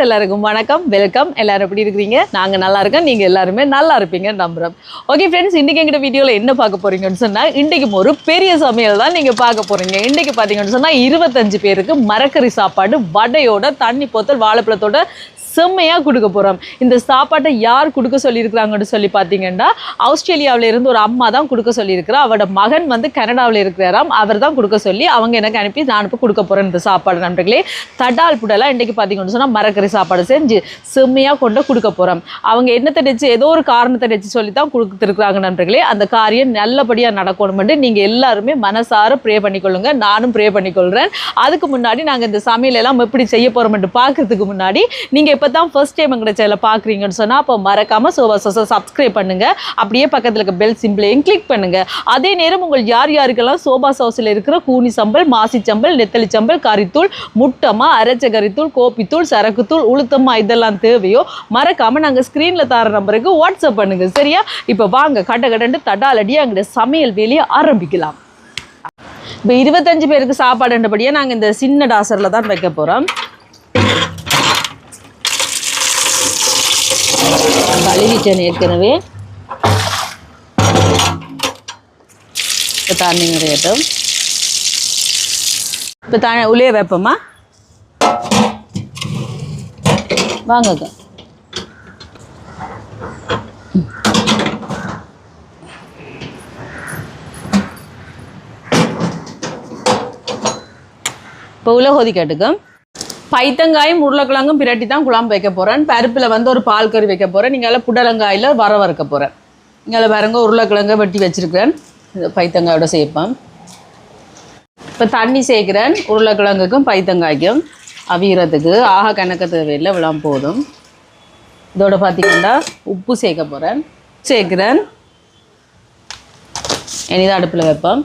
Friends எல்லாருக்கும் வணக்கம் welcome எல்லாரும் எப்படி இருக்கிறீங்க? நாங்கள் நல்லா இருக்கோம். நீங்கள் எல்லாருமே நல்லா இருப்பீங்க நம்புறோம். ஓகே ஃப்ரெண்ட்ஸ் இன்றைக்கி எங்கிட்ட வீடியோவில் என்ன பார்க்க போறீங்கன்னு சொன்னால் இன்றைக்கும் ஒரு பெரிய சமையல் தான் நீங்கள் பார்க்க போகிறீங்க இன்றைக்கி பார்த்தீங்கன்னு சொன்னால் இருபத்தஞ்சு பேருக்கு மரக்கறி சாப்பாடு வடையோட தண்ணி போத்தல் வாழைப்பழத்தோட செம்மையாக கொடுக்க போகிறோம் இந்த சாப்பாட்டை யார் கொடுக்க சொல்லியிருக்கிறாங்கன்னு சொல்லி பார்த்தீங்கன்னா ஆஸ்திரேலியாவில் இருந்து ஒரு அம்மா தான் கொடுக்க சொல்லியிருக்கிறா. அவரோட மகன் வந்து கனடாவில் இருக்கிறாராம். அவர் தான் கொடுக்க சொல்லி அவங்க எனக்கு அனுப்பி நான் இப்போ கொடுக்க போகிறேன் இந்த சாப்பாடு நண்பர்களே. தடால் புடலாம் இன்றைக்கி பார்த்தீங்கன்னு சொன்னால் மரக்கறி சாப்பாடு செஞ்சு செம்மையாக கொண்டு கொடுக்க போகிறோம் அவங்க என்னத்தை நினச்சி ஏதோ ஒரு காரணத்தை நினச்சி சொல்லி தான் கொடுத்துருக்குறாங்க நண்பர்களே. அந்த காரியம் நல்லபடியாக நடக்கணும்னு நீங்கள் எல்லாருமே மனசார ப்ரே பண்ணிக்கொள்ளுங்க. நானும் ப்ரே பண்ணிக்கொள்கிறேன் அதுக்கு முன்னாடி நாங்கள் இந்த சமையல் எல்லாம் எப்படி செய்ய போகிறோம்னு பார்க்கறதுக்கு முன்னாடி நீங்கள் இப்போ தான் ஃபர்ஸ்ட் டைம் எங்களோட சேனலை பார்க்குறீங்கன்னு சொன்னால் அப்போ மறக்காமல் சோபா சோசா சப்ஸ்கிரைப் பண்ணுங்கள் அப்படியே பக்கத்தில் இருக்க பெல் சிம்பிளையும் கிளிக் பண்ணுங்கள் அதே நேரம் உங்கள் யார் யாருக்கெல்லாம் சோபா சோஸில் இருக்கிற கூனி சம்பல் மாசி சம்பல் நெத்தலி சம்பல் கறித்தூள் முட்டமா அரைச்ச கறித்தூள் கோப்பித்தூள் சரக்குத்தூள் உளுத்தமா இதெல்லாம் தேவையோ மறக்காமல் நாங்கள் ஸ்க்ரீனில் தர நம்பருக்கு வாட்ஸ்அப் பண்ணுங்கள் சரியா? இப்போ வாங்க கட்ட கடண்டு தடாலடியாக எங்களுடைய சமையல் வேலையை ஆரம்பிக்கலாம். இப்போ இருபத்தஞ்சு பேருக்கு சாப்பாடுன்றபடியாக நாங்கள் இந்த சின்ன டாசரில் தான் வைக்க போகிறோம் கழுவிட்டேன் ஏற்கனவே. இப்போ தண்ணி நிறையட்டும் இப்போ த உளிய வைப்போமா? வாங்க இப்போ உள்ள கொதிக்கட்டுக்கும் பைத்தங்காயும் உருளைக்கிழங்கும் பிரட்டி தான் குழம்பு வைக்க போகிறேன் பருப்பில் வந்து ஒரு பால் கறி வைக்க போகிறேன் நீங்கள் புடலங்காயில் வர வறுக்க போகிறேன் இங்கே பாருங்க உருளைக்கிழங்க வெட்டி வச்சுருக்கிறேன். பைத்தங்காயோட சேர்ப்பேன் இப்போ தண்ணி சேர்க்குறேன். உருளைக்கிழங்குக்கும் பைத்தங்காய்க்கும் அவியறதுக்கு. ஆக கணக்க தேவையில்லை விழாம் போதும். இதோட பார்த்திங்கன்னா உப்பு சேர்க்க போகிறேன் சேர்க்குறேன். இனிதான் அடுப்பில் வைப்பேன்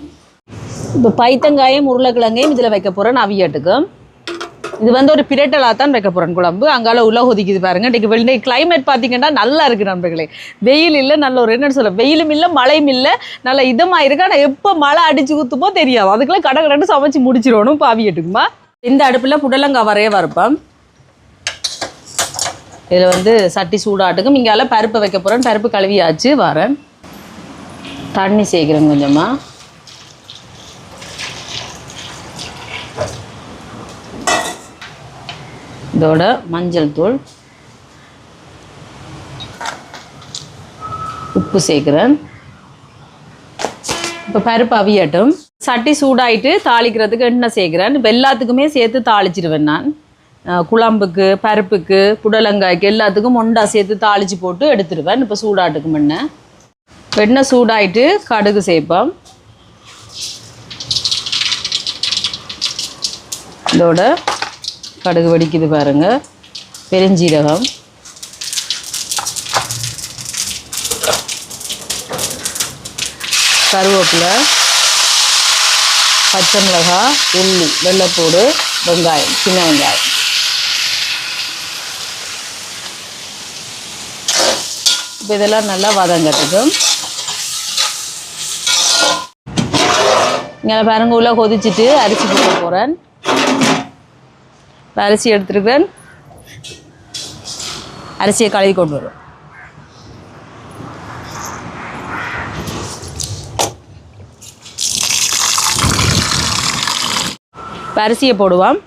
இப்போ பைத்தங்காயும் உருளைக்கிழங்கையும் இதில் வைக்க போகிறேன் அவியட்டுக்கும் இது வந்து ஒரு பிரட்டலாக தான் வைக்க போகிறேன் குழம்பு. அங்கால உள்ள ஒதுக்கிது பாருங்க. இன்றைக்கு வெளியே கிளைமேட் பார்த்தீங்கன்னா நல்லா இருக்குது நண்பர்களே. வெயில் இல்லை நல்ல ஒரு என்னன்னு சொல்ல வெயிலும் இல்லை மழையும் இல்லை நல்ல இதமாக இருக்கு. ஆனால் எப்போ மழை அடிச்சு ஊற்றுமோ தெரியாது. அதுக்கெல்லாம் கடை கடை சமைச்சு முடிச்சிடணும் பாவி எட்டுக்குமா. இந்த அடுப்பில் புடலங்காய் வரைய வரப்பேன் இதில் வந்து சட்டி சூடாட்டுக்கும் இங்கால பருப்பு வைக்க போகிறேன் பருப்பு கழுவியாச்சு வரேன். தண்ணி சேர்க்குறேன் கொஞ்சமாக இதோட மஞ்சள் தூள். உப்பு சேர்க்குறேன். இப்போ பருப்பு அவியட்டும். சட்டி சூடாயிட்டு தாளிக்கிறதுக்கு எண்ணெய் சேர்க்குறேன். இப்போ எல்லாத்துக்குமே சேர்த்து தாளிச்சிடுவேன் நான். குழம்புக்கு பருப்புக்கு புடலங்காய்க்கு எல்லாத்துக்கும் ஒண்டா சேர்த்து தாளித்து போட்டு எடுத்துடுவேன் இப்போ சூடாட்டுக்கு முன்ன. எண்ணெய் சூடாயிட்டு கடுகு சேர்ப்போம். இதோட கடுகு வடிக்குது பாருங்க. பெருஞ்சீரகம். கருவேப்பிலை. பச்சை மிளகாய் உள்ளி வெள்ளைப்பூடு வெங்காயம் சின்ன வெங்காயம். இப்போ இதெல்லாம் நல்லா வதங்கட்டுக்கும் இங்கே பாருங்க உள்ள கொதிச்சிட்டு அரிசி போட போகிறேன் அரிசி எடுத்துருக்கிறேன். அரிசியை கழுவி கொண்டு வரும். அரிசியை போடுவோம்.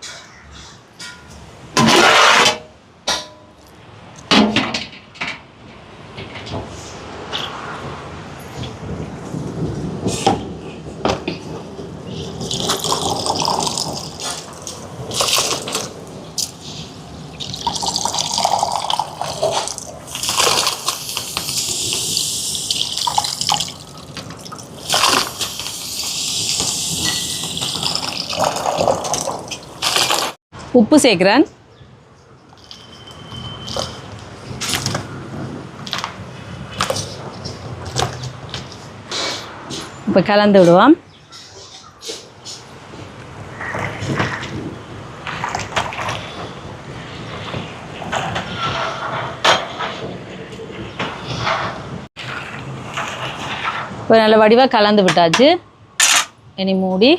உப்பு சேர்க்குறேன். இப்போ கலந்து விடுவோம். இப்போ நல்ல வடிவாக கலந்து விட்டாச்சு. இனி மூடி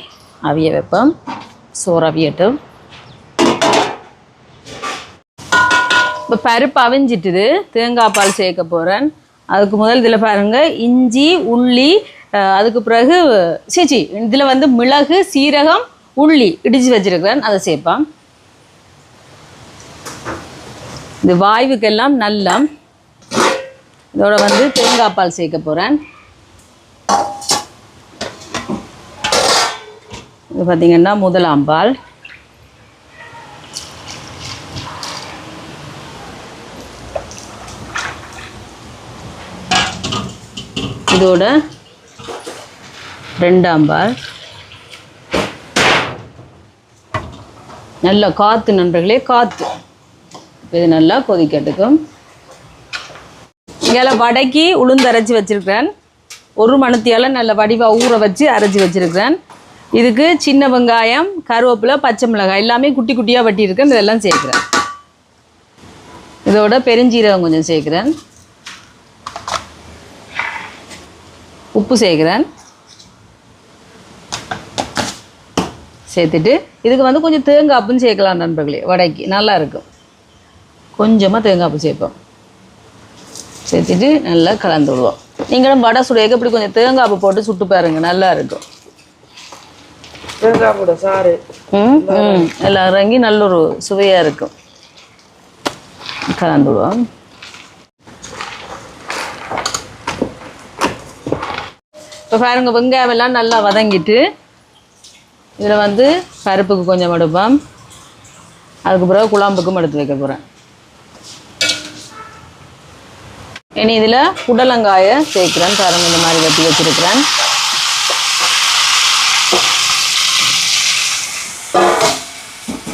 அவிய வைப்போம். சோறு அவியட்டும். இப்போ பருப்பு அவிஞ்சிட்டுது. தேங்காய் பால் சேர்க்க போகிறேன் அதுக்கு முதல் இதில் பாருங்கள் இஞ்சி உள்ளி அதுக்கு பிறகு சீச்சி இதில் வந்து மிளகு சீரகம் உள்ளி இடிச்சு வச்சிருக்கிறேன். அதை சேர்ப்பேன் இது வாய்வுக்கெல்லாம் நல்லம் இதோட வந்து தேங்காய் பால் சேர்க்க போகிறேன் இது பார்த்தீங்கன்னா முதலாம் பால். இதோட ரெண்டாம் பால் நல்லா காற்று நண்பர்களே காற்று இது நல்லா கொதிக்கட்டுக்கும். இங்கே வடைக்கு உளுந்து அரைச்சி வச்சிருக்கிறேன். ஒரு மணத்தியால் நல்ல வடிவாக ஊற வச்சு அரைச்சி வச்சிருக்கிறேன். இதுக்கு சின்ன வெங்காயம் கருவேப்பிலை பச்சை மிளகாய் எல்லாமே குட்டி குட்டியாக வட்டியிருக்கேன். இதெல்லாம் சேர்க்குறேன். இதோட பெருஞ்சீரகம் கொஞ்சம் சேர்க்குறேன். உப்பு சேர்க்குறேன். சேர்த்துட்டு இதுக்கு வந்து கொஞ்சம் தேங்காய்ப்பும் சேர்க்கலாம் நண்பர்களே. வடைக்கு நல்லா இருக்கும் கொஞ்சமாக தேங்காய்ப்பு சேர்ப்போம். சேர்த்துட்டு நல்லா கலந்து விடுவோம். நீங்களும் வடை சுடையக்கு இப்படி கொஞ்சம் தேங்காய்ப்பு போட்டு சுட்டு பாருங்க நல்லா இருக்கும் தேங்காய் கூட சாறு. ம் ம். எல்லாம் இறங்கி நல்ல ஒரு சுவையாக இருக்கும். கலந்து விடுவோம். இப்போ பாருங்க வெங்காயம் எல்லாம் நல்லா வதங்கிட்டு இதில் வந்து பருப்புக்கு கொஞ்சம் எடுப்போம். அதுக்கு பிறகு குழம்புக்கும் எடுத்து வைக்க போகிறேன் இனி இதில் புடலங்காயை சேர்க்குறேன். பாருங்க இந்த மாதிரி வெட்டி வச்சிருக்கிறேன்.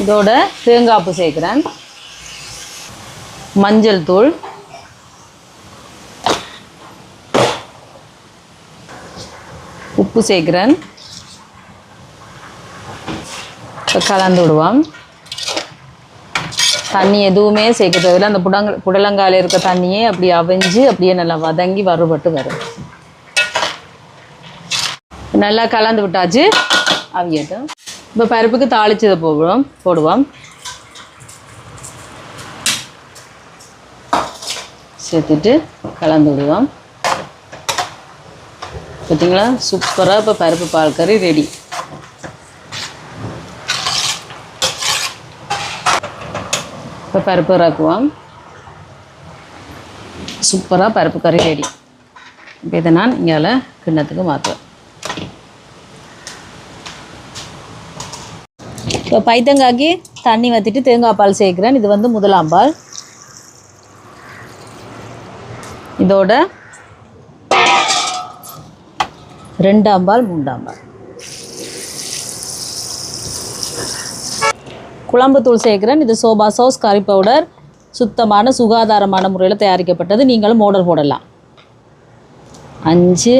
இதோட தேங்காய்ப்பு சேர்க்குறேன். மஞ்சள் தூள். உப்பு சேர்க்குறேன் இப்போ கலந்து விடுவோம். தண்ணி எதுவுமே சேர்க்க தேவையில்லை. அந்த புடங்க புடலங்காயில் இருக்க தண்ணியே அப்படி அவிஞ்சு அப்படியே நல்லா வதங்கி வறுபட்டு வரும். நல்லா கலந்து விட்டாச்சு. அவியட்டும். இப்போ பருப்புக்கு தாளிச்சதை போடுவோம். போடுவோம். சேர்த்துட்டு கலந்து விடுவோம். பார்த்தீங்களா சூப்பராக இப்போ பருப்பு பால் கறி ரெடி இப்போ பருப்பு இறக்குவோம். சூப்பராக பருப்பு கறி ரெடி இப்போ இதை நான் இங்கே கிண்ணத்துக்கு மாற்றுவேன் இப்போ பைத்தங்காய்க்கு தண்ணி வற்றிட்டு தேங்காய் பால் சேர்க்குறேன். இது வந்து முதலாம் பால். இதோட ரெண்டாம் பால் மூன்றாம் பால். குழம்பு தூள் சேர்க்குறேன். இது சோபா சாஸ் கறி பவுடர். சுத்தமான சுகாதாரமான முறையில் தயாரிக்கப்பட்டது. நீங்களும் ஆர்டர் போடலாம். அஞ்சு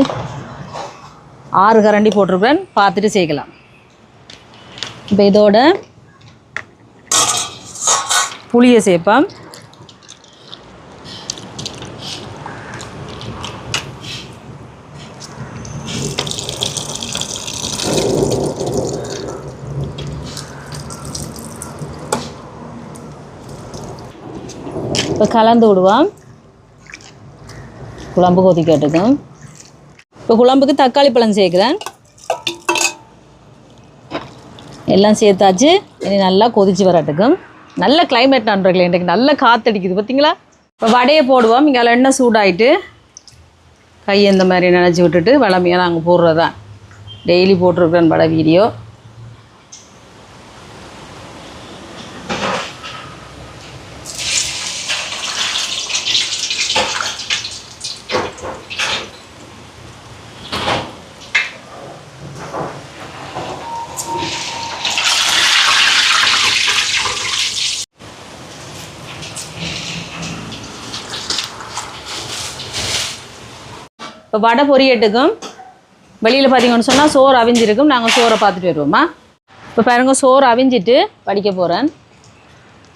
ஆறு கரண்டி போட்டிருக்கிறேன். பார்த்துட்டு சேர்க்கலாம். இப்போ இதோட புளியை சேர்ப்பேன் இப்போ கலந்து விடுவோம். குழம்பு கொதிக்கட்டுக்கும் இப்போ குழம்புக்கு தக்காளி பழம் சேர்க்குறேன். எல்லாம் சேர்த்தாச்சு. இனி நல்லா கொதிச்சு வரட்டுக்கும். நல்ல கிளைமேட் நண்பர்களே இன்றைக்கு நல்ல காற்றடிக்குது பார்த்தீங்களா இப்போ வடையை போடுவோம். இங்கே எண்ணெய் சூடாயிட்டு கை இந்த மாதிரி நினச்சி விட்டுட்டு வளமையாக நாங்கள் போடுறது தான் டெய்லி போட்டிருக்கிறேன் வடை வீடியோ. இப்போ வடை பொரியட்டுக்கும் வெளியில் பார்த்தீங்கன்னு சொன்னால் சோறு அவிஞ்சிருக்கும். நாங்கள் சோறை பார்த்துட்டு வருவோம்மா இப்போ பாருங்க சோறு அவிஞ்சிட்டு படிக்க போகிறேன்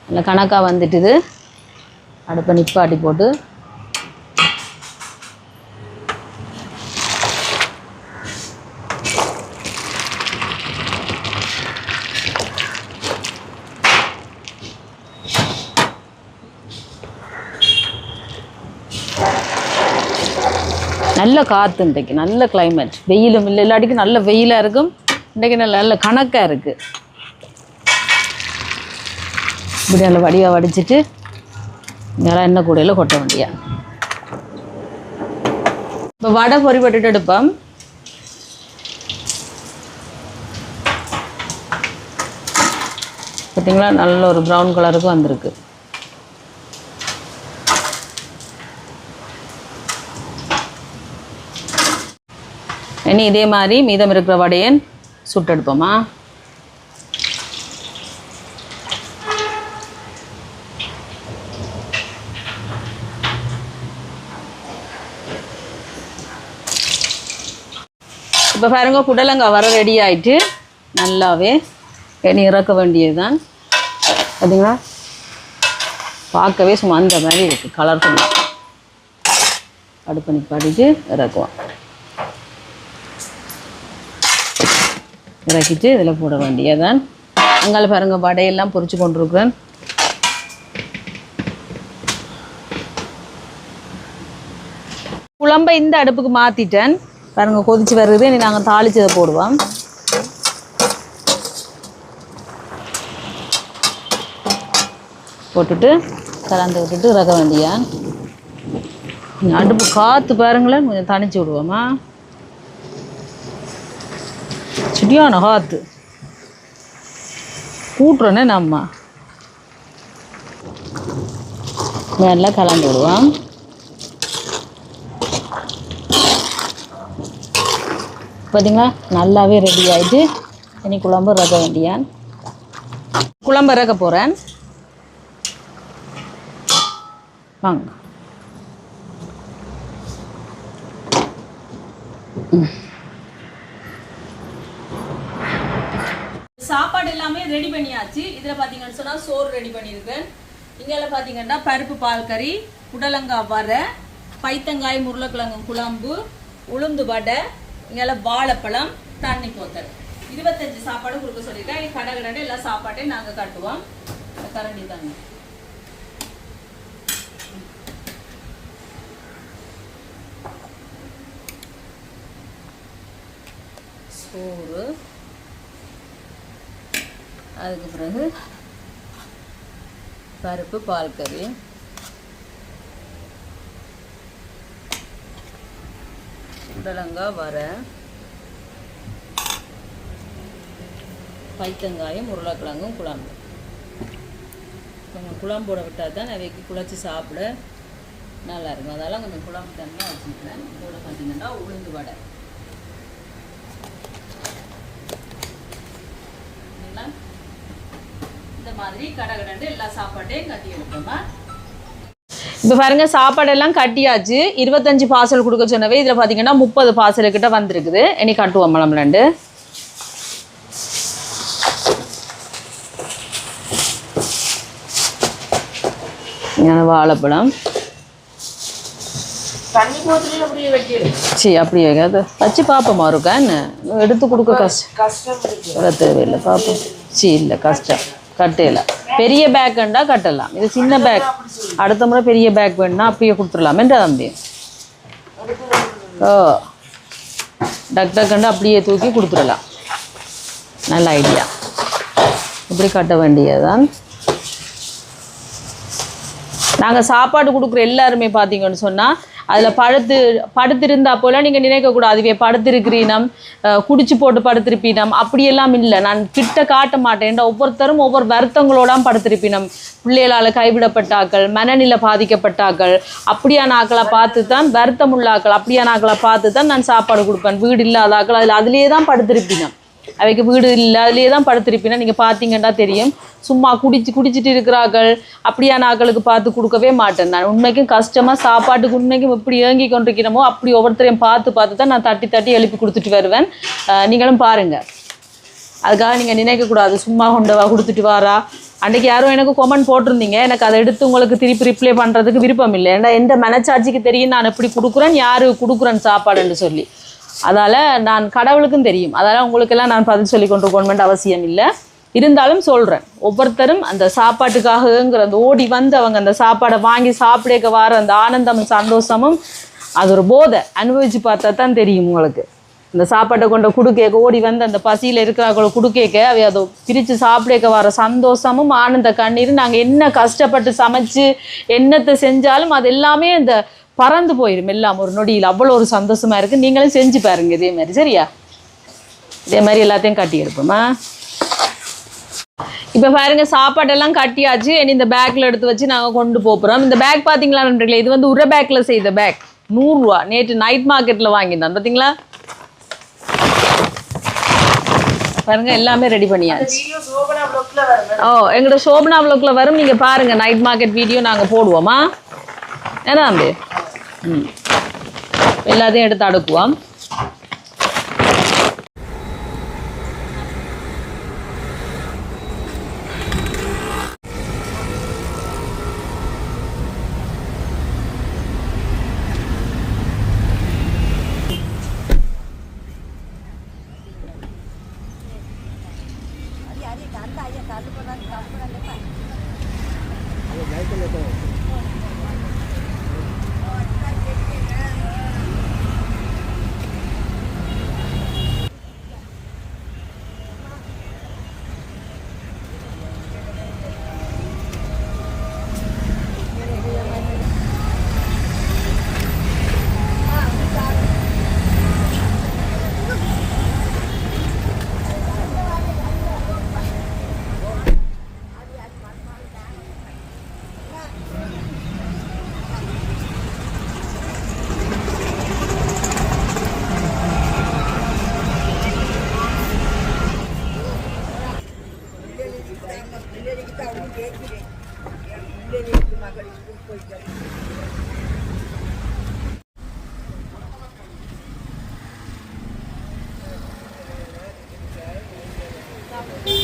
நல்ல கணக்காக வந்துட்டுது. அடுப்பை நிப்பாட்டி போட்டு நல்ல காற்று இன்றைக்கு நல்ல கிளைமேட் வெயிலும் இல்லை இல்லாட்டிக்கு நல்ல வெயிலாக இருக்கும். இன்றைக்கு நல்ல நல்ல கணக்காக இருக்குது இப்படி நல்ல வடியாக வடிச்சிட்டு நேரம் எண்ணெய் கூடையில் கொட்ட வேண்டியா. இப்போ வடை பொறி போட்டுட்டு எடுப்போம். பார்த்தீங்களா நல்ல ஒரு ப்ரௌன் கலருக்கு வந்திருக்கு. இனி இதே மாதிரி மீதம் இருக்கிற வடையன் சுட்டெடுப்போமா? இப்போ பாருங்க புடலங்காய் வர ரெடி ஆயிட்டு நல்லாவே இனி இறக்க வேண்டியது தான் பார்த்தீங்களா பார்க்கவே சும்மா அந்த மாதிரி இருக்குது கலர் பண்ணி அடுப்பு நிப்பாட்டிட்டு இறக்குவோம். இறக்கிட்டு இதில் போட வேண்டியதான் அங்கால பாருங்க வடையெல்லாம் பொறிச்சு கொண்டிருக்கிறேன். குழம்பை இந்த அடுப்புக்கு மாற்றிட்டேன் பாருங்க கொதிச்சு வருது. இனி நாங்கள் தாளிச்சதை போடுவோம். போட்டுட்டு கலந்து விட்டுட்டு இறக்க வேண்டியா அடுப்பு காற்று பாருங்களேன் கொஞ்சம் தனிச்சு விடுவோமா? சரியான காற்று கூட்டுறோன்னே நம்ம. நல்லா கலந்து விடுவோம். பார்த்தீங்களா நல்லாவே ரெடி ஆயிட்டு இனி குழம்பு ரக வேண்டியான். குழம்பு ரக போகிறேன் வாங்க. சாப்பாடு எல்லாமே ரெடி பண்ணியாச்சு. இதில் பார்த்தீங்கன்னு சொன்னால் சோறு ரெடி பண்ணியிருக்கேன் இங்கே பார்த்தீங்கன்னா பருப்பு பால் கறி புடலங்காய் வரை பைத்தங்காய் உருளைக்கிழங்கு குழம்பு உளுந்து வடை இங்கே வாழைப்பழம் தண்ணி போத்தல். இருபத்தஞ்சு சாப்பாடு கொடுக்க சொல்லியிருக்கேன். கடை கடை எல்லா சாப்பாட்டையும் நாங்கள் கட்டுவோம். கரண்டி தண்ணி சோறு. அதுக்கு பிறகு பருப்பு பால் கறி. புடலங்காய் வரை. பைத்தங்காயம் உருளைக்கிழங்கும் குழம்பு கொஞ்சம் குழம்போட விட்டால் தான் அவைக்கு குழச்சி சாப்பிட நல்லாயிருக்கும் அதெல்லாம் கொஞ்சம் குழம்பு தனியாக வச்சுக்கிறேன் இதோட பார்த்தீங்கன்னா உளுந்து வடை சரிங்களா? இந்த மாதிரி கடை கடண்டு எல்லா சாப்பாட்டையும் கட்டி எடுப்போமா இப்போ பாருங்க சாப்பாடெல்லாம் கட்டியாச்சு. இருபத்தஞ்சு பார்சல் கொடுக்க சொன்னவே இதில் பார்த்தீங்கன்னா முப்பது பார்சல் கிட்ட வந்திருக்குது. இனி கட்டுவோம் வாழைப்பழம். போத்துல அப்படியே வெட்டிடு. சரி அப்படி வைக்காது. வச்சு பார்ப்போமா இருக்கா என்ன? எடுத்து கொடுக்க கஷ்டம். தேவையில்லை பார்ப்போம் சரி இல்லை கஷ்டம். கட்டலாம் பெரிய பேக் வேண்டா கட்டலாம். இது சின்ன பேக் அடுத்த முறை பெரிய பேக் வேணும்னா அப்பயே கொடுத்துடலாம். தம்பி. ஓ. டக் டக்குண்டு அப்படியே தூக்கி கொடுத்துடலாம். நல்ல ஐடியா இப்படி கட்ட வேண்டியதுதான். நாங்கள் சாப்பாடு கொடுக்குற எல்லாருமே பார்த்தீங்கன்னு சொன்னால் அதில் படுத்து படுத்திருந்தா போல நீங்கள் நினைக்கக்கூடாது இவே படுத்திருக்கிறீனம் குடிச்சு போட்டு படுத்திருப்பீனம். அப்படியெல்லாம் இல்லை. நான் கிட்ட காட்ட மாட்டேன். ஒவ்வொருத்தரும் ஒவ்வொரு வருத்தங்களோட படுத்திருப்பினம். பிள்ளைகளால் கைவிடப்பட்டாக்கள் மனநிலை பாதிக்கப்பட்டாக்கள் அப்படியான ஆக்களை பார்த்து தான் வருத்தம் உள்ள ஆக்கள் அப்படியான ஆக்களை பார்த்து தான் நான் சாப்பாடு கொடுப்பேன். வீடு இல்லாத ஆக்கள் அதில் அதிலே தான் படுத்திருப்பினம். அவைக்கு வீடு இல்லை அதுலேயே தான் படுத்திருப்பினா நீங்கள் பார்த்தீங்கன்னா தெரியும். சும்மா குடிச்சு குடிச்சிட்டு இருக்கிறார்கள். அப்படியான ஆக்களுக்கு பார்த்து கொடுக்கவே மாட்டேன் நான். உண்மைக்கும் கஷ்டமாக சாப்பாட்டுக்கு உண்மைக்கும் எப்படி ஏங்கி கொண்டிருக்கிறோமோ அப்படி ஒவ்வொருத்தரையும் பார்த்து பார்த்து தான் நான் தட்டி தட்டி எழுப்பி கொடுத்துட்டு வருவேன். நீங்களும் பாருங்கள் அதுக்காக நீங்கள் நினைக்கக்கூடாது சும்மா கொண்டு வா கொடுத்துட்டு வாரா. அன்றைக்கு யாரும் எனக்கு கொமெண்ட் போட்டிருந்தீங்க. எனக்கு அதை எடுத்து உங்களுக்கு திருப்பி ரிப்ளை பண்ணுறதுக்கு விருப்பம் இல்லை. ஏன்னா எந்த மனச்சாட்சிக்கு தெரியும் நான் எப்படி கொடுக்குறேன் யாரு கொடுக்குறேன் சாப்பாடுன்னு சொல்லி. அதால் நான் கடவுளுக்கும் தெரியும். அதால் உங்களுக்கெல்லாம் நான் பதில் சொல்லி கொண்டு அவசியம் இல்லை. இருந்தாலும் சொல்கிறேன் ஒவ்வொருத்தரும் அந்த சாப்பாட்டுக்காகங்கிற அந்த ஓடி வந்து அவங்க அந்த சாப்பாடை வாங்கி சாப்பிடக்க வர அந்த ஆனந்தமும் சந்தோஷமும் அது ஒரு போதை. அனுபவிச்சு பார்த்தா தான் தெரியும் உங்களுக்கு. இந்த சாப்பாட்டை கொண்ட குடுக்கேக்க ஓடி வந்து அந்த பசியில் இருக்கிறவங்களை குடுக்கேக்க அவை அதை பிரித்து சாப்பிடக்க வர சந்தோஷமும் ஆனந்த கண்ணீர் நாங்கள் என்ன கஷ்டப்பட்டு சமைச்சு என்னத்தை செஞ்சாலும் அது எல்லாமே இந்த பறந்து போயிடும் எல்லாம் ஒரு நொடியில். அவ்வளோ ஒரு சந்தோஷமா இருக்குது நீங்களும் செஞ்சு பாருங்க இதே மாதிரி. சரியா? இதே மாதிரி எல்லாத்தையும் கட்டி எடுப்போமா? இப்போ பாருங்க சாப்பாடெல்லாம் கட்டியாச்சு. இனி இந்த பேக்கில் எடுத்து வச்சு நாங்கள் கொண்டு போகிறோம் இந்த பேக் பார்த்தீங்களா நண்பர்களே? இது வந்து உர பேக்கில் செய்த பேக் நூறுரூவா. நேற்று நைட் மார்க்கெட்டில் வாங்கியிருந்தேன் பார்த்தீங்களா பாருங்க எல்லாமே ரெடி பண்ணியாச்சு. பிளாக்ல ஓ எங்களோட சோபனா வ்ளாக்ல வரும். நீங்கள் பாருங்க நைட் மார்க்கெட் வீடியோ நாங்கள் போடுவோமா? ஏன்னா தம்பி ம் எல்லாத்தையும் 감사합니다.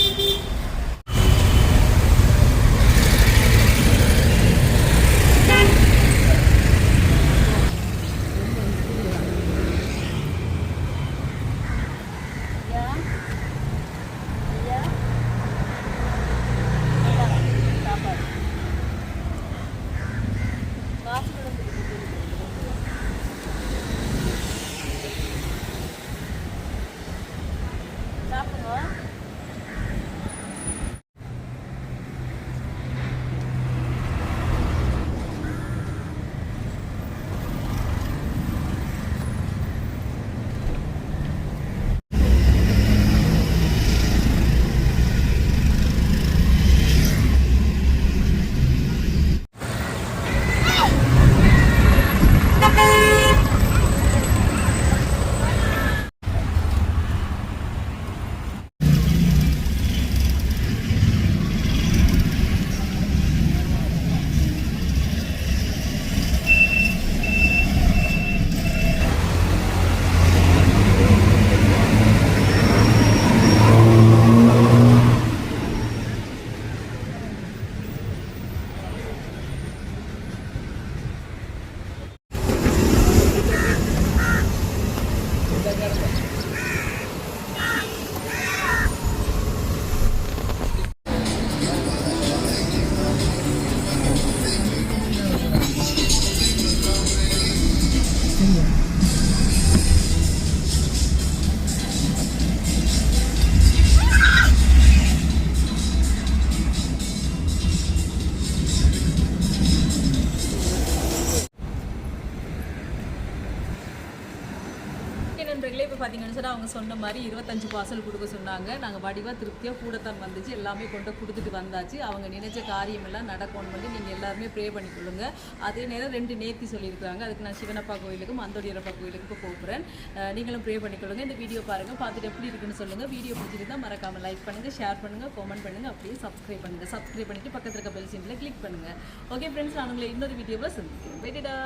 நண்பர்களே இப்போ பார்த்தீங்கன்னு சொன்னால் அவங்க சொன்ன மாதிரி இருபத்தஞ்சு பார்சல் கொடுக்க சொன்னாங்க. நாங்கள் வடிவாக திருப்தியாக கூடத்தான் வந்துச்சு. எல்லாமே கொண்டு கொடுத்துட்டு வந்தாச்சு. அவங்க நினைச்ச காரியம் எல்லாம் நடக்கணும் பண்ணி நீங்கள் எல்லாருமே ப்ரே பண்ணிக்கொள்ளுங்க. அதே நேரம் ரெண்டு நேர்த்தி சொல்லியிருக்காங்க. அதுக்கு நான் சிவனப்பா கோயிலுக்கும் மந்தோடியரப்பா கோயிலுக்கும் போகிறேன் நீங்களும் ப்ரே பண்ணிக்கொள்ளுங்க. இந்த வீடியோ பாருங்கள் பார்த்துட்டு எப்படி இருக்குன்னு சொல்லுங்கள் வீடியோ பிடிச்சிருந்தால் மறக்காமல் லைக் பண்ணுங்கள் ஷேர் பண்ணுங்கள் கமெண்ட் பண்ணுங்கள் அப்படியே சப்ஸ்கிரைப் பண்ணுங்கள் சப்ஸ்கிரைப் பண்ணிட்டு பக்கத்தில் இருக்க பெல் சிம்பில் கிளிக் பண்ணுங்கள் ஓகே ஃப்ரெண்ட்ஸ் நான் உங்களை இன்னொரு வீடியோவில் சந்திக்கிறேன். போயிட்டுடா